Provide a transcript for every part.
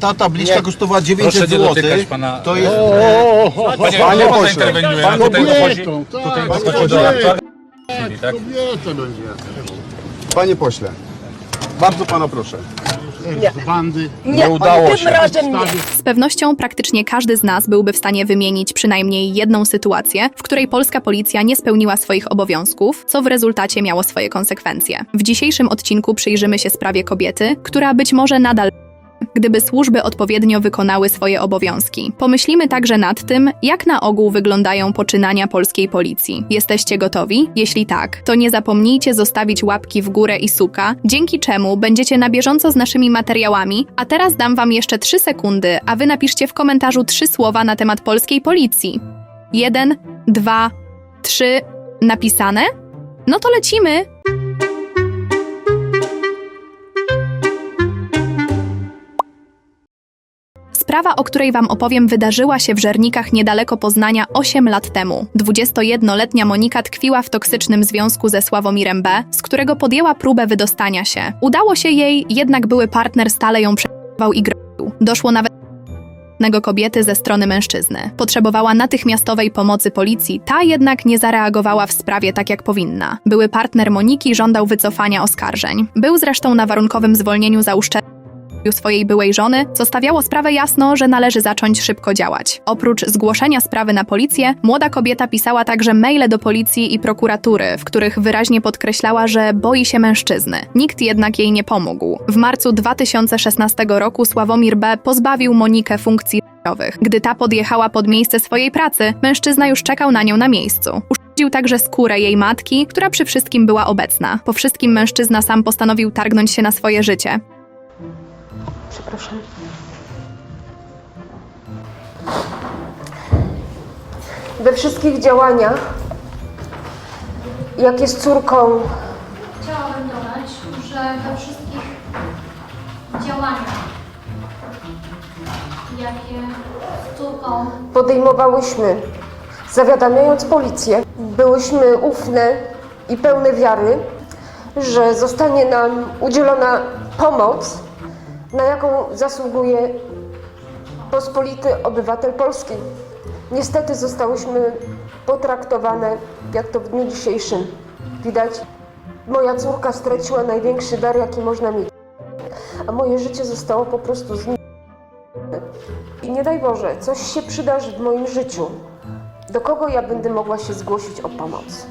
Ta tabliczka kosztowała 900 Proszę nie zł. To jest. Panie, Panie pan pośle, interweniuje, pan a tutaj dochodzi, tak, do tak? Będzie. Panie pośle, bardzo pana proszę. Z bandy. Nie, udało się. nie. Z pewnością praktycznie każdy z nas byłby w stanie wymienić przynajmniej jedną sytuację, w której polska policja nie spełniła swoich obowiązków, co w rezultacie miało swoje konsekwencje. W dzisiejszym odcinku przyjrzymy się sprawie kobiety, która być może nadal gdyby służby odpowiednio wykonały swoje obowiązki. Pomyślimy także nad tym, jak na ogół wyglądają poczynania polskiej policji. Jesteście gotowi? Jeśli tak, to nie zapomnijcie zostawić łapki w górę i suka, dzięki czemu będziecie na bieżąco z naszymi materiałami. A teraz dam wam jeszcze 3 sekundy, a wy napiszcie w komentarzu trzy słowa na temat polskiej policji. Jeden, dwa, trzy. Napisane? No to lecimy! Sprawa, o której Wam opowiem, wydarzyła się w Żernikach niedaleko Poznania 8 lat temu. 21-letnia Monika tkwiła w toksycznym związku ze Sławomirem B., z którego podjęła próbę wydostania się. Udało się jej, jednak były partner stale ją przebywał i groził. Doszło nawet kobiety ze strony mężczyzny. Potrzebowała natychmiastowej pomocy policji, ta jednak nie zareagowała w sprawie tak jak powinna. Były partner Moniki żądał wycofania oskarżeń. Był zresztą na warunkowym zwolnieniu za uszczelnienie swojej byłej żony, co stawiało sprawę jasno, że należy zacząć szybko działać. Oprócz zgłoszenia sprawy na policję, młoda kobieta pisała także maile do policji i prokuratury, w których wyraźnie podkreślała, że boi się mężczyzny. Nikt jednak jej nie pomógł. W marcu 2016 roku Sławomir B. pozbawił Monikę funkcji. Gdy ta podjechała pod miejsce swojej pracy, mężczyzna już czekał na nią na miejscu. Uszkodził także skórę jej matki, która przy wszystkim była obecna. Po wszystkim mężczyzna sam postanowił targnąć się na swoje życie. Przepraszam. We wszystkich działaniach, jak jest córką, Chciałabym dodać, że we wszystkich działaniach, jakie z córką podejmowałyśmy, zawiadamiając policję, byłyśmy ufne i pełne wiary, że zostanie nam udzielona pomoc, na jaką zasługuje pospolity obywatel Polski. Niestety zostałyśmy potraktowane, jak to w dniu dzisiejszym widać. Moja córka straciła największy dar, jaki można mieć, a moje życie zostało po prostu zniszczone. I nie daj Boże, coś się przydarzy w moim życiu. Do kogo ja będę mogła się zgłosić o pomoc?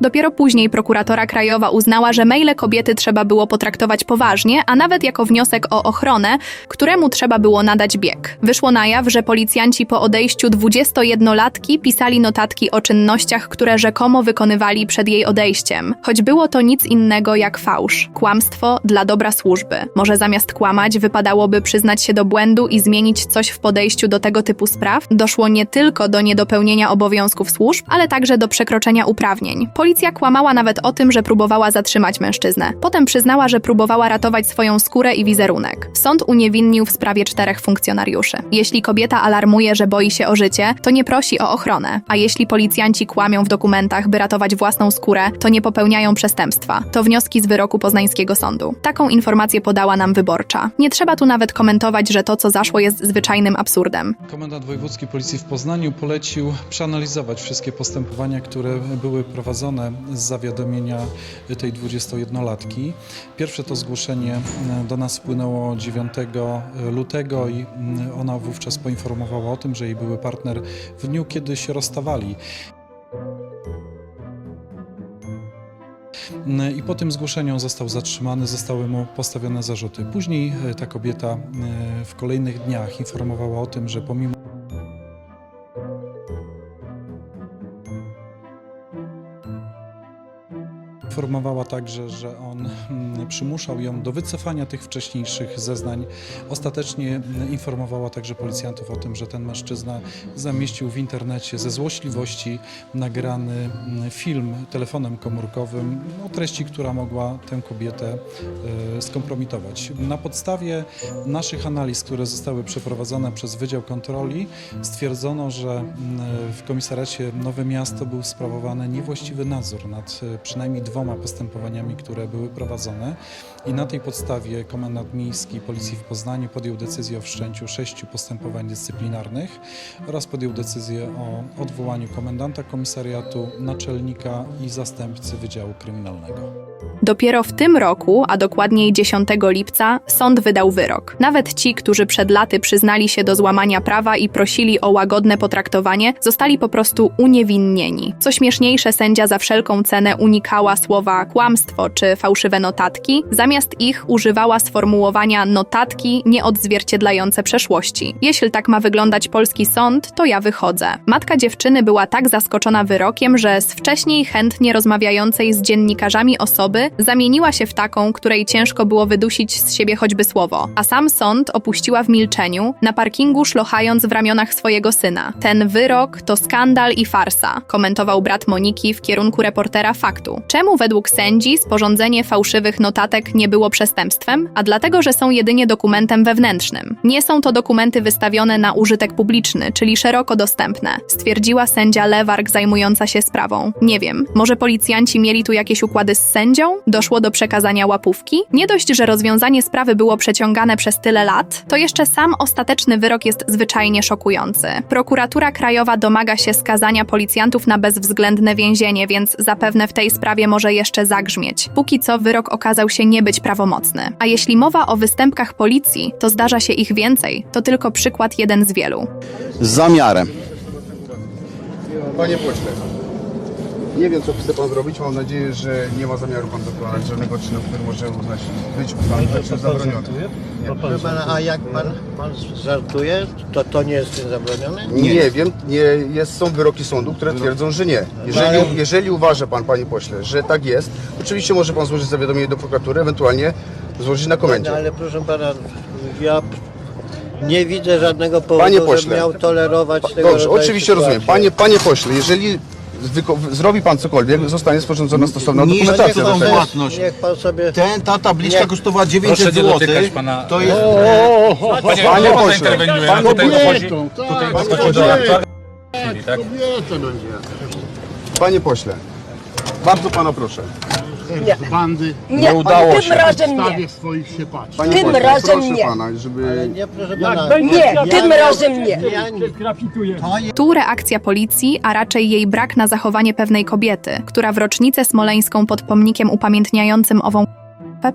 Dopiero później prokuratora krajowa uznała, że maile kobiety trzeba było potraktować poważnie, a nawet jako wniosek o ochronę, któremu trzeba było nadać bieg. Wyszło na jaw, że policjanci po odejściu 21-latki pisali notatki o czynnościach, które rzekomo wykonywali przed jej odejściem, choć było to nic innego jak fałsz, kłamstwo dla dobra służby. Może zamiast kłamać, wypadałoby przyznać się do błędu i zmienić coś w podejściu do tego typu spraw. Doszło nie tylko do niedopełnienia obowiązków służb, ale także do przekroczenia uprawnień. Policja kłamała nawet o tym, że próbowała zatrzymać mężczyznę. Potem przyznała, że próbowała ratować swoją skórę i wizerunek. Sąd uniewinnił w sprawie czterech funkcjonariuszy. Jeśli kobieta alarmuje, że boi się o życie, to nie prosi o ochronę. A jeśli policjanci kłamią w dokumentach, by ratować własną skórę, to nie popełniają przestępstwa. To wnioski z wyroku poznańskiego sądu. Taką informację podała nam wyborcza. Nie trzeba tu nawet komentować, że to, co zaszło, jest zwyczajnym absurdem. Komendant Wojewódzki Policji w Poznaniu polecił przeanalizować wszystkie postępowania, które były prowadzone z zawiadomienia tej 21-latki. Pierwsze to zgłoszenie e, do nas wpłynęło 9 lutego i mm, ona wówczas poinformowała o tym, że jej były partner w dniu, kiedy się rozstawali. I po tym zgłoszeniu został zatrzymany, zostały mu postawione zarzuty. Później e, ta kobieta e, w kolejnych dniach informowała o tym, że pomimo Informowała także, że on mm, przymuszał ją do wycofania tych wcześniejszych zeznań. Ostatecznie mm, informowała także policjantów o tym, że ten mężczyzna zamieścił w internecie ze złośliwości nagrany mm, film telefonem komórkowym o treści, która mogła tę kobietę e, skompromitować. Na podstawie naszych analiz, które zostały przeprowadzone przez Wydział Kontroli, stwierdzono, że w komisariacie Nowe Miasto był sprawowany niewłaściwy nadzór nad e, przynajmniej dwoma postępowaniami, które były prowadzone i na tej podstawie komendant miejski Policji w Poznaniu podjął decyzję o wszczęciu sześciu postępowań dyscyplinarnych oraz podjął decyzję o odwołaniu komendanta komisariatu, naczelnika i zastępcy Wydziału Kryminalnego. Dopiero w tym roku, a dokładniej 10 lipca, sąd wydał wyrok. Nawet ci, którzy przed laty przyznali się do złamania prawa i prosili o łagodne potraktowanie, zostali po prostu uniewinnieni. Co śmieszniejsze, sędzia za wszelką cenę unikała słowa kłamstwo czy fałszywe notatki, zamiast ich używała sformułowania notatki nieodzwierciedlające przeszłości. Jeśli tak ma wyglądać polski sąd, to ja wychodzę. Matka dziewczyny była tak zaskoczona wyrokiem, że z wcześniej chętnie rozmawiającej z dziennikarzami osoby zamieniła się w taką, której ciężko było wydusić z siebie choćby słowo. A sam sąd opuściła w milczeniu, na parkingu szlochając w ramionach swojego syna. Ten wyrok to skandal i farsa, komentował brat Moniki w kierunku reportera faktu. Czemu według sędzi sporządzenie fałszywych notatek nie było przestępstwem? A dlatego, że są jedynie dokumentem wewnętrznym. Nie są to dokumenty wystawione na użytek publiczny, czyli szeroko dostępne, stwierdziła sędzia Lewark zajmująca się sprawą. Nie wiem, może policjanci mieli tu jakieś układy z sędzią? Doszło do przekazania łapówki? Nie dość, że rozwiązanie sprawy było przeciągane przez tyle lat, to jeszcze sam ostateczny wyrok jest zwyczajnie szokujący. Prokuratura Krajowa domaga się skazania policjantów na bezwzględne więzienie, więc zapewne w tej sprawie może jeszcze zagrzmieć. Póki co wyrok okazał się nie być prawomocny. A jeśli mowa o występkach policji, to zdarza się ich więcej. To tylko przykład jeden z wielu. Z zamiarem. Panie pośle, nie wiem co chce pan zrobić. Mam nadzieję, że nie ma zamiaru pan dokonać żadnego czynu, który może uznać być uznany czy zabroniony. Proszę pana, a jak pan, pan żartuje, to to nie jest tym zabronione? Nie, wiem, nie, jest, są wyroki sądu, które twierdzą, że nie. Jeżeli, jeżeli uważa pan, panie pośle, że tak jest, oczywiście może pan złożyć zawiadomienie do prokuratury, ewentualnie złożyć na komendzie. No, ale proszę pana, ja nie widzę żadnego powodu, Panie żeby pośle. miał tolerować tego Dobrze, rodzaju oczywiście rozumiem. Panie, panie pośle, jeżeli zrobi pan cokolwiek, zostanie sporządzona stosowna Niż dokumentacja. niech do pan tego. płatność. Niech pan sobie... Ten, ta tabliczka Nie. kosztowała 900 Proszę nie zł. dotykać pana- To jest... Panie, Panie pośle, interweniuje, panie tutaj pośle, tutaj tak? Panie pośle, bardzo pana proszę. Bandy Nie udało tym się. razem nie. stawie swoich się patrzy. Panie Tym pośle, razem proszę nie. pana, żeby... Nie, proszę pana. Nie, tym razem nie. Nie. Tu reakcja policji, a raczej jej brak na zachowanie pewnej kobiety, która w rocznicę smoleńską pod pomnikiem upamiętniającym ową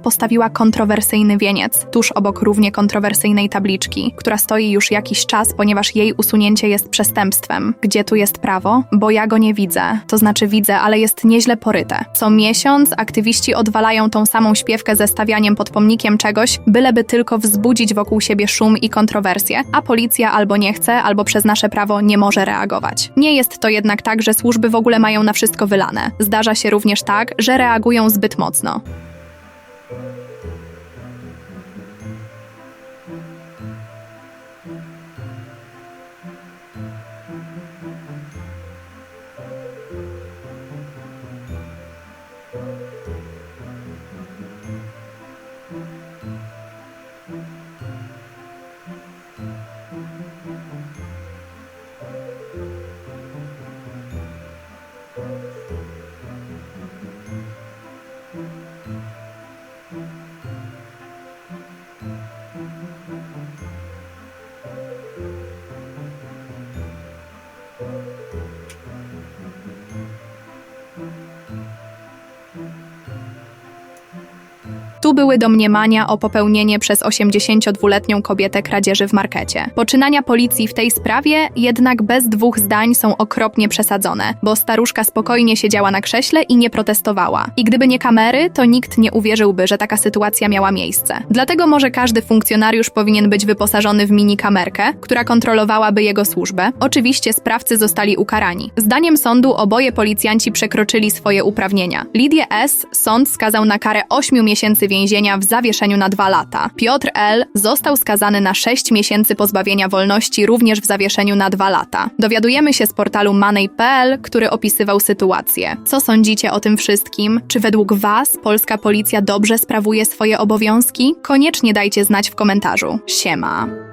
postawiła kontrowersyjny wieniec, tuż obok równie kontrowersyjnej tabliczki, która stoi już jakiś czas, ponieważ jej usunięcie jest przestępstwem. Gdzie tu jest prawo? Bo ja go nie widzę. To znaczy widzę, ale jest nieźle poryte. Co miesiąc aktywiści odwalają tą samą śpiewkę ze stawianiem pod pomnikiem czegoś, byleby tylko wzbudzić wokół siebie szum i kontrowersje, a policja albo nie chce, albo przez nasze prawo nie może reagować. Nie jest to jednak tak, że służby w ogóle mają na wszystko wylane. Zdarza się również tak, że reagują zbyt mocno. Tu były domniemania o popełnienie przez 82-letnią kobietę kradzieży w markecie. Poczynania policji w tej sprawie jednak bez dwóch zdań są okropnie przesadzone, bo staruszka spokojnie siedziała na krześle i nie protestowała. I gdyby nie kamery, to nikt nie uwierzyłby, że taka sytuacja miała miejsce. Dlatego może każdy funkcjonariusz powinien być wyposażony w mini kamerkę, która kontrolowałaby jego służbę. Oczywiście sprawcy zostali ukarani. Zdaniem sądu oboje policjanci przekroczyli swoje uprawnienia. Lidię S. sąd skazał na karę 8 miesięcy więzienia w zawieszeniu na dwa lata. Piotr L. został skazany na 6 miesięcy pozbawienia wolności również w zawieszeniu na dwa lata. Dowiadujemy się z portalu Money.pl, który opisywał sytuację. Co sądzicie o tym wszystkim? Czy według Was polska policja dobrze sprawuje swoje obowiązki? Koniecznie dajcie znać w komentarzu. Siema.